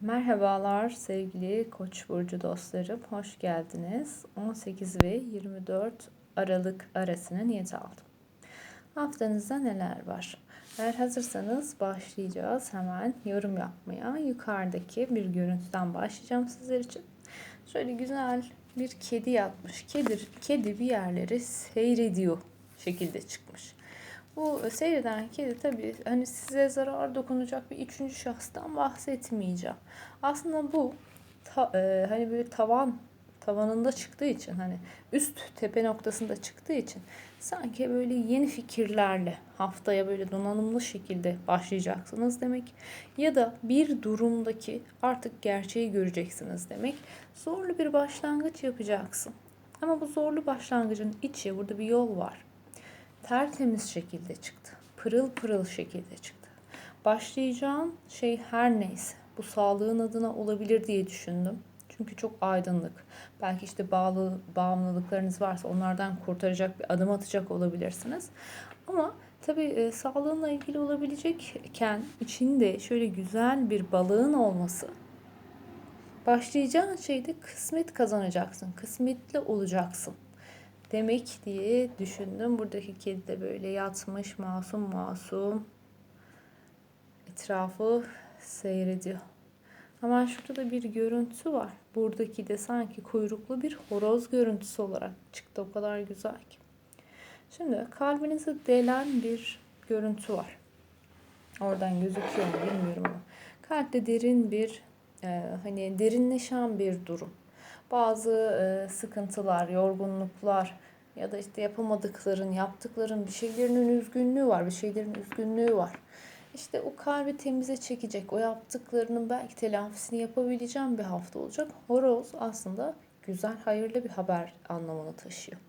Merhabalar sevgili Koç burcu dostlarım. Hoş geldiniz. 18 ve 24 Aralık arasına niyet aldım. Haftanızda neler var? Eğer hazırsanız başlayacağız hemen yorum yapmaya. Yukarıdaki bir görüntüden başlayacağım sizler için. Şöyle güzel bir kedi yatmış. Kedi, kedi bir yerleri seyrediyor şekilde çıkmış. Bu seyreden kedi tabii hani size zarar dokunacak bir üçüncü şahıstan bahsetmeyeceğim. Aslında bu ta, e, hani böyle tavan tavanında çıktığı için hani üst tepe noktasında çıktığı için sanki böyle yeni fikirlerle haftaya böyle donanımlı şekilde başlayacaksınız demek ya da bir durumdaki artık gerçeği göreceksiniz demek. Zorlu bir başlangıç yapacaksın. Ama bu zorlu başlangıcın içi burada bir yol var tertemiz şekilde çıktı. Pırıl pırıl şekilde çıktı. Başlayacağım şey her neyse bu sağlığın adına olabilir diye düşündüm. Çünkü çok aydınlık. Belki işte bağlı bağımlılıklarınız varsa onlardan kurtaracak bir adım atacak olabilirsiniz. Ama tabii e, sağlığınla ilgili olabilecekken içinde şöyle güzel bir balığın olması başlayacağın şeyde kısmet kazanacaksın. Kısmetli olacaksın demek diye düşündüm. Buradaki kedi de böyle yatmış masum masum etrafı seyrediyor. Ama şurada da bir görüntü var. Buradaki de sanki kuyruklu bir horoz görüntüsü olarak çıktı. O kadar güzel ki. Şimdi kalbinizi delen bir görüntü var. Oradan gözüküyor mu bilmiyorum ama. Kalpte derin bir e, hani derinleşen bir durum bazı e, sıkıntılar, yorgunluklar ya da işte yapamadıkların, yaptıkların bir şeylerin üzgünlüğü var, bir şeylerin üzgünlüğü var. İşte o kalbi temize çekecek, o yaptıklarının belki telafisini yapabileceğim bir hafta olacak. Horoz aslında güzel, hayırlı bir haber anlamını taşıyor.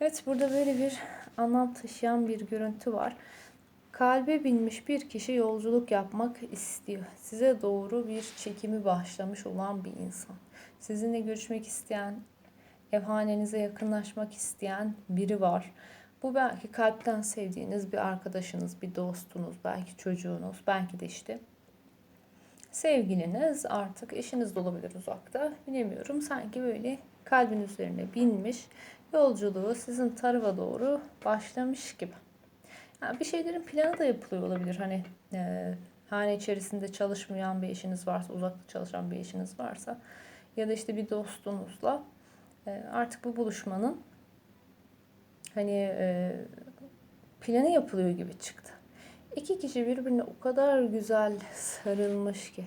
Evet burada böyle bir anlam taşıyan bir görüntü var. Kalbe binmiş bir kişi yolculuk yapmak istiyor. Size doğru bir çekimi başlamış olan bir insan. Sizinle görüşmek isteyen, evhanenize yakınlaşmak isteyen biri var. Bu belki kalpten sevdiğiniz bir arkadaşınız, bir dostunuz, belki çocuğunuz, belki de işte sevgiliniz artık eşiniz de olabilir uzakta bilemiyorum. Sanki böyle kalbin üzerine binmiş yolculuğu sizin tarafa doğru başlamış gibi. Yani bir şeylerin planı da yapılıyor olabilir. Hani e, hane içerisinde çalışmayan bir eşiniz varsa, uzakta çalışan bir eşiniz varsa ya da işte bir dostunuzla e, artık bu buluşmanın hani e, planı yapılıyor gibi çıktı. İki kişi birbirine o kadar güzel sarılmış ki.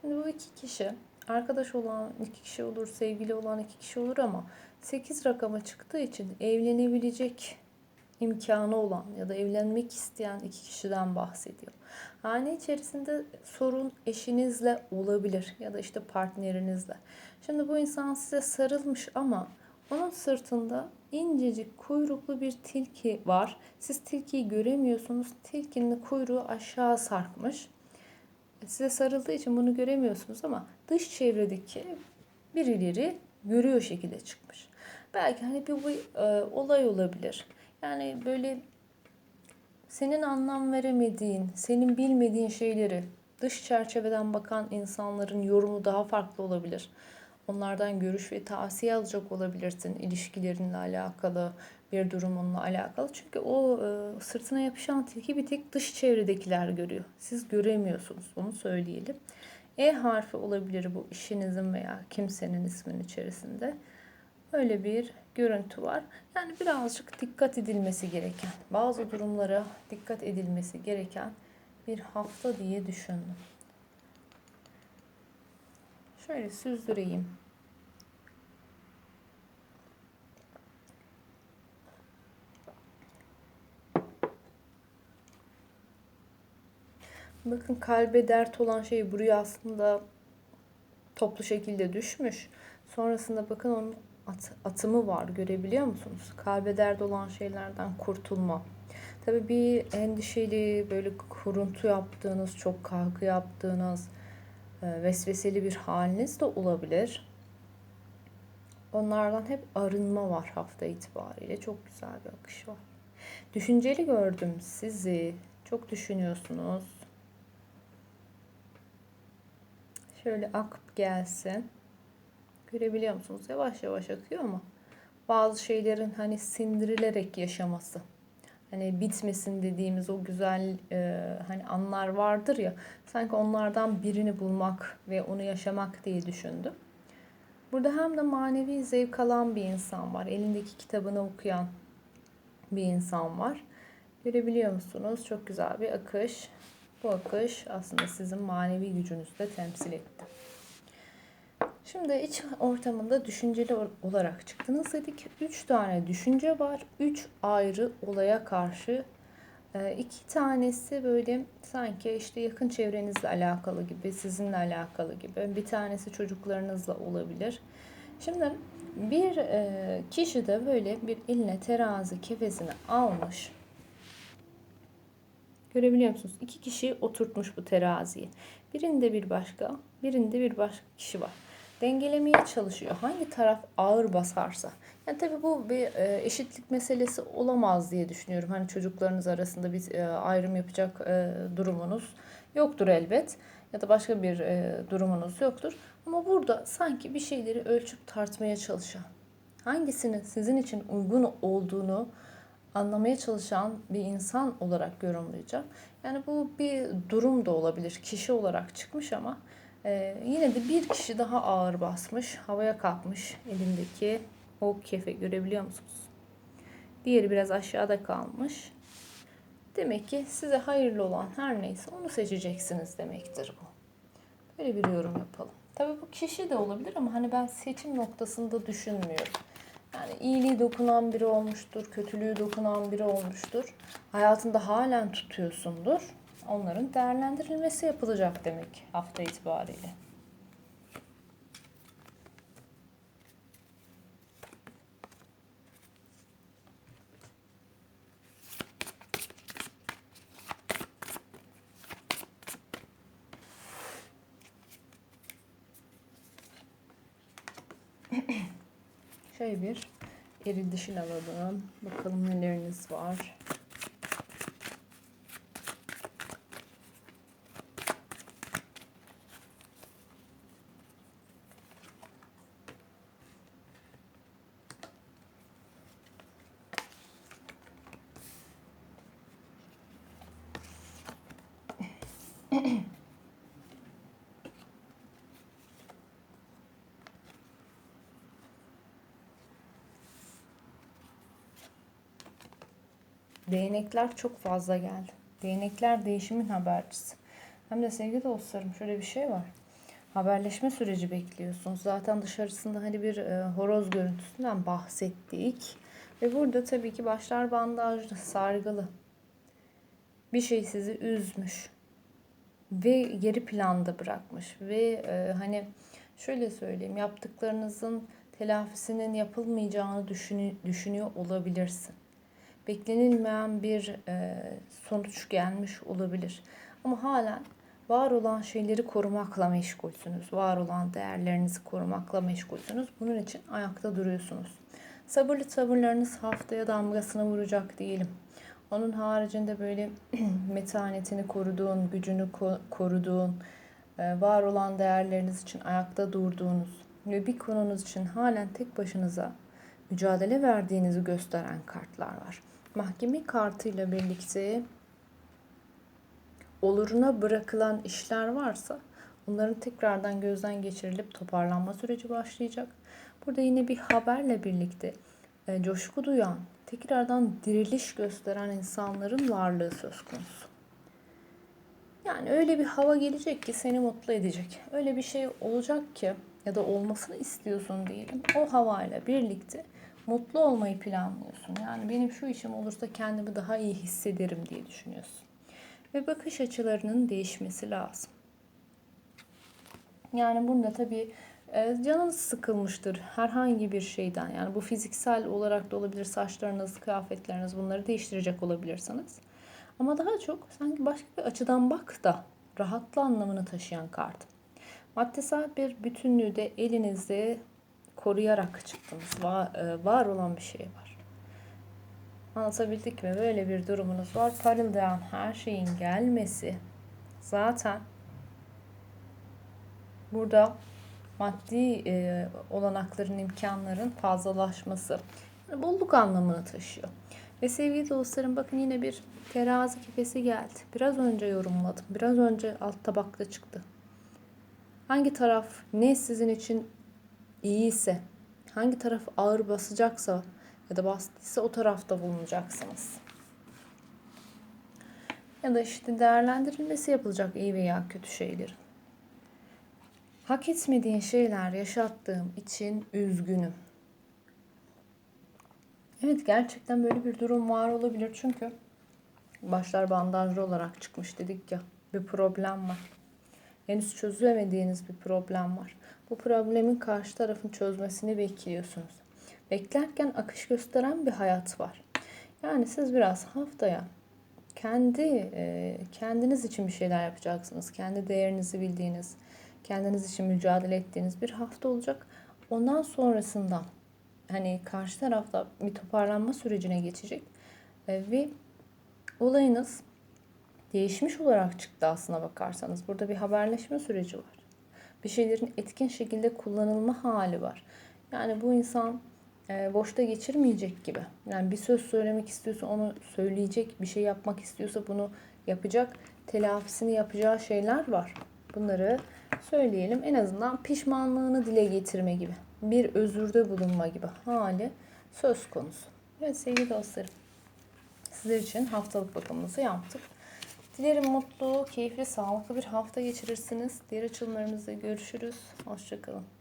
Şimdi bu iki kişi arkadaş olan iki kişi olur, sevgili olan iki kişi olur ama 8 rakama çıktığı için evlenebilecek imkanı olan ya da evlenmek isteyen iki kişiden bahsediyor. Hane içerisinde sorun eşinizle olabilir ya da işte partnerinizle. Şimdi bu insan size sarılmış ama onun sırtında incecik kuyruklu bir tilki var. Siz tilkiyi göremiyorsunuz. Tilkinin kuyruğu aşağı sarkmış. Size sarıldığı için bunu göremiyorsunuz ama dış çevredeki birileri görüyor şekilde çıkmış. Belki hani bir, bir e, olay olabilir. Yani böyle senin anlam veremediğin, senin bilmediğin şeyleri dış çerçeveden bakan insanların yorumu daha farklı olabilir. Onlardan görüş ve tavsiye alacak olabilirsin ilişkilerinle alakalı, bir durumunla alakalı. Çünkü o e, sırtına yapışan tilki bir tek dış çevredekiler görüyor. Siz göremiyorsunuz. Onu söyleyelim. E harfi olabilir bu işinizin veya kimsenin ismin içerisinde. Öyle bir görüntü var. Yani birazcık dikkat edilmesi gereken, bazı durumlara dikkat edilmesi gereken bir hafta diye düşündüm. Şöyle süzdüreyim. Bakın kalbe dert olan şey buraya aslında toplu şekilde düşmüş. Sonrasında bakın onun at, atımı var görebiliyor musunuz? Kalbe dert olan şeylerden kurtulma. Tabii bir endişeli böyle kuruntu yaptığınız, çok kaygı yaptığınız, e, vesveseli bir haliniz de olabilir. Onlardan hep arınma var hafta itibariyle. Çok güzel bir akış var. Düşünceli gördüm sizi. Çok düşünüyorsunuz. Şöyle akıp gelsin. Görebiliyor musunuz? Yavaş yavaş akıyor ama bazı şeylerin hani sindirilerek yaşaması. Hani bitmesin dediğimiz o güzel e, hani anlar vardır ya. Sanki onlardan birini bulmak ve onu yaşamak diye düşündüm. Burada hem de manevi zevk alan bir insan var. Elindeki kitabını okuyan bir insan var. Görebiliyor musunuz? Çok güzel bir akış. Bu akış aslında sizin manevi gücünüzü de temsil etti. Şimdi iç ortamında düşünceli olarak çıktınız dedik. Üç tane düşünce var. Üç ayrı olaya karşı e, iki tanesi böyle sanki işte yakın çevrenizle alakalı gibi, sizinle alakalı gibi. Bir tanesi çocuklarınızla olabilir. Şimdi bir e, kişi de böyle bir eline terazi kefesini almış. Görebiliyor musunuz? İki kişi oturtmuş bu teraziyi. Birinde bir başka, birinde bir başka kişi var dengelemeye çalışıyor. Hangi taraf ağır basarsa. Yani tabii bu bir e, eşitlik meselesi olamaz diye düşünüyorum. Hani çocuklarınız arasında bir e, ayrım yapacak e, durumunuz yoktur elbet. Ya da başka bir durumunuz yoktur. Ama burada sanki bir şeyleri ölçüp tartmaya çalışan, hangisinin sizin için uygun olduğunu anlamaya çalışan bir insan olarak yorumlayacağım. Yani bu bir durum da olabilir. Kişi olarak çıkmış ama ee, yine de bir kişi daha ağır basmış. Havaya kalkmış elindeki o kefe görebiliyor musunuz? Diğeri biraz aşağıda kalmış. Demek ki size hayırlı olan her neyse onu seçeceksiniz demektir bu. Böyle bir yorum yapalım. Tabii bu kişi de olabilir ama hani ben seçim noktasında düşünmüyorum. Yani iyiliği dokunan biri olmuştur, kötülüğü dokunan biri olmuştur. Hayatında halen tutuyorsundur onların değerlendirilmesi yapılacak demek hafta itibariyle. Şöyle bir eri dişil alalım. Bakalım neleriniz var. Değnekler çok fazla geldi. Değnekler değişimin habercisi. Hem de sevgili dostlarım şöyle bir şey var. Haberleşme süreci bekliyorsunuz. Zaten dışarısında hani bir e, horoz görüntüsünden bahsettik. Ve burada tabii ki başlar bandajlı, sargılı. Bir şey sizi üzmüş. Ve geri planda bırakmış. Ve e, hani şöyle söyleyeyim yaptıklarınızın telafisinin yapılmayacağını düşünüyor olabilirsin beklenilmeyen bir e, sonuç gelmiş olabilir. Ama halen var olan şeyleri korumakla meşgulsünüz. Var olan değerlerinizi korumakla meşgulsünüz. Bunun için ayakta duruyorsunuz. Sabırlı tavırlarınız haftaya damgasını vuracak değilim. Onun haricinde böyle metanetini koruduğun, gücünü koruduğun, e, var olan değerleriniz için ayakta durduğunuz ve bir konunuz için halen tek başınıza mücadele verdiğinizi gösteren kartlar var mahkeme kartıyla birlikte oluruna bırakılan işler varsa onların tekrardan gözden geçirilip toparlanma süreci başlayacak. Burada yine bir haberle birlikte e, coşku duyan, tekrardan diriliş gösteren insanların varlığı söz konusu. Yani öyle bir hava gelecek ki seni mutlu edecek. Öyle bir şey olacak ki ya da olmasını istiyorsun diyelim. O havayla birlikte mutlu olmayı planlıyorsun. Yani benim şu işim olursa kendimi daha iyi hissederim diye düşünüyorsun. Ve bakış açılarının değişmesi lazım. Yani bunda tabii e, canınız sıkılmıştır herhangi bir şeyden. Yani bu fiziksel olarak da olabilir. Saçlarınız, kıyafetleriniz bunları değiştirecek olabilirsiniz. Ama daha çok sanki başka bir açıdan bak da rahatla anlamını taşıyan kart. Maddesel bir bütünlüğü de elinizde koruyarak çıktınız. Var, e, var olan bir şey var. Anlatabildik mi? Böyle bir durumunuz var. Parıldayan her şeyin gelmesi zaten burada maddi e, olanakların, imkanların fazlalaşması. Yani bolluk anlamını taşıyor. Ve sevgili dostlarım bakın yine bir terazi kefesi geldi. Biraz önce yorumladım. Biraz önce alt tabakta çıktı. Hangi taraf ne sizin için iyiyse, hangi taraf ağır basacaksa ya da bastıysa o tarafta bulunacaksınız. Ya da işte değerlendirilmesi yapılacak iyi veya kötü şeylerin. Hak etmediğin şeyler yaşattığım için üzgünüm. Evet gerçekten böyle bir durum var olabilir çünkü başlar bandajlı olarak çıkmış dedik ya bir problem var. Henüz çözülemediğiniz bir problem var. Bu problemin karşı tarafın çözmesini bekliyorsunuz. Beklerken akış gösteren bir hayat var. Yani siz biraz haftaya kendi e, kendiniz için bir şeyler yapacaksınız. Kendi değerinizi bildiğiniz, kendiniz için mücadele ettiğiniz bir hafta olacak. Ondan sonrasında hani karşı tarafta bir toparlanma sürecine geçecek E, ve olayınız değişmiş olarak çıktı aslına bakarsanız. Burada bir haberleşme süreci var. Bir şeylerin etkin şekilde kullanılma hali var. Yani bu insan e, boşta geçirmeyecek gibi. Yani bir söz söylemek istiyorsa onu söyleyecek, bir şey yapmak istiyorsa bunu yapacak, telafisini yapacağı şeyler var. Bunları söyleyelim. En azından pişmanlığını dile getirme gibi, bir özürde bulunma gibi hali söz konusu. Evet sevgili dostlarım, sizler için haftalık bakımımızı yaptık. Dilerim mutlu, keyifli, sağlıklı bir hafta geçirirsiniz. Diğer açılımlarımızda görüşürüz. Hoşçakalın.